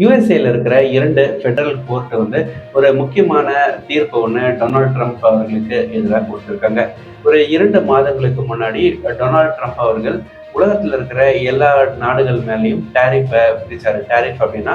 யூஎஸ்ஏல இருக்கிற இரண்டு federal court வந்து ஒரு முக்கியமான தீர்ப்பு ஒன்று டொனால்ட் ட்ரம்ப் அவர்களுக்கு எதிராக கொடுத்துருக்காங்க. ஒரு இரண்டு மாதங்களுக்கு முன்னாடி டொனால்ட் ட்ரம்ப் அவர்கள் உலகத்தில் இருக்கிற எல்லா நாடுகள் மேலேயும் டேரிஃபை விதிச்சாரு. டேரிஃப் அப்படின்னா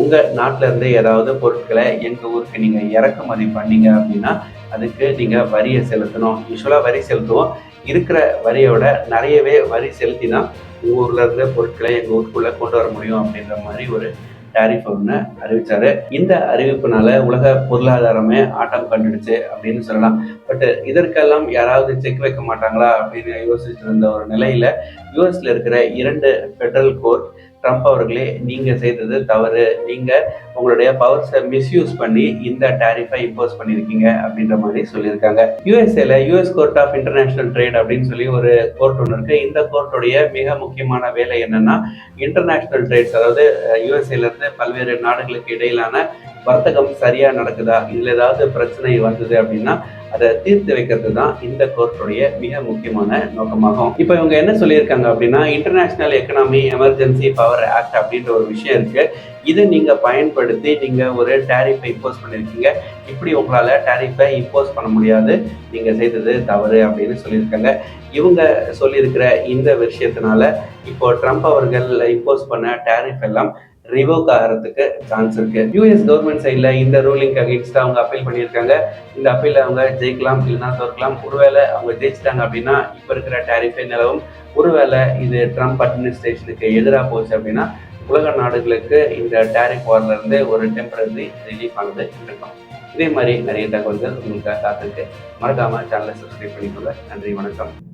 உங்கள் நாட்டில் இருந்து ஏதாவது பொருட்களை எங்கள் ஊருக்கு நீங்கள் இறக்குமதி பண்ணீங்க அப்படின்னா அதுக்கு நீங்கள் வரியை செலுத்தணும். யூஸ்வலாக வரி செலுத்துவோம். இருக்கிற வரியோட நிறையவே வரி செலுத்தி தான் உங்கள் ஊரில் இருந்த பொருட்களை எங்கள் ஊருக்குள்ளே கொண்டு வர முடியும் அப்படின்ற மாதிரி ஒரு டேரிஃப் ஒன்று அறிவிச்சாரு. இந்த அறிவிப்புனால உலக பொருளாதாரமே ஆட்டம் கண்டுடுச்சு அப்படின்னு சொல்லலாம். பட் இதற்கெல்லாம் யாராவது செக் வைக்க மாட்டாங்களா அப்படின்னு யோசிச்சுட்டு இருந்த ஒரு நிலையில யூஎஸ்ல இருக்கிற இரண்டு ஃபெடரல் கோர்ட் ட்ரம்ப் அவர்களே நீங்கள் செய்தது தவறு. நீங்கள் உங்களுடைய பவர்ஸை மிஸ்யூஸ் பண்ணி இந்த டேரிஃபை இம்போஸ் பண்ணியிருக்கீங்க அப்படின்ற மாதிரி சொல்லியிருக்காங்க. யூஎஸ்ஏல US court of international trade அப்படின்னு சொல்லி ஒரு கோர்ட் ஒன்று இருக்குது இந்த கோர்ட்டுடைய மிக முக்கியமான வேலை என்னன்னா இன்டர்நேஷனல் ட்ரேட்ஸ் அதாவது யூஎஸ்ஏலேருந்து பல்வேறு நாடுகளுக்கு இடையிலான வர்த்தகம் சரியா நடக்குதா? இதுல ஏதாவது பிரச்சனை வந்தது அப்படின்னா அதை தீர்த்து வைக்கிறது தான் இந்த கோர்ட்டுடைய மிக முக்கியமான நோக்கமாகும். இப்போ இவங்க என்ன சொல்லியிருக்காங்க அப்படின்னா international economy emergency power act அப்படின்ற ஒரு விஷயம் இருக்கு. இதை நீங்க பயன்படுத்தி நீங்க ஒரு டேரிஃபை இம்போஸ் பண்ணியிருக்கீங்க இப்படி உங்களால டேரிஃபை இம்போஸ் பண்ண முடியாது. நீங்க செய்தது தவறு அப்படின்னு சொல்லியிருக்காங்க. இவங்க சொல்லியிருக்கிற இந்த விஷயத்தினால இப்போ ட்ரம்ப் அவர்கள் இம்போஸ் பண்ண டேரிஃப் எல்லாம் ரிவோக் ஆகிறதுக்கு சான்ஸ் இருக்கு. யூஎஸ் கவர்மெண்ட் சைடில் இந்த ரூலிங் அகேன்ஸ்டாக அவங்க அப்பீல் பண்ணியிருக்காங்க. இந்த அப்பீல் அவங்க ஜெயிக்கலாம் இல்லைன்னா தோற்கலாம். ஒருவேளை அவங்க ஜெயிச்சிட்டாங்க அப்படின்னா இப்போ இருக்கிற டேரிஃபை நிலவும். ஒருவேளை இது ட்ரம்ப் அட்மினிஸ்ட்ரேஷனுக்கு எதிராக போச்சு அப்படின்னா உலக நாடுகளுக்கு இந்த டேரிஃப் வார்ல இருந்து ஒரு டெம்பரரி ரிலீஃப் ஆனது இருக்கும். இதே மாதிரி நிறைய தகவல்கள் உங்களுக்காக காத்திருக்கு மறக்காம சேனலை சப்ஸ்கிரைப் பண்ணிக்கோங்க. நன்றி வணக்கம்.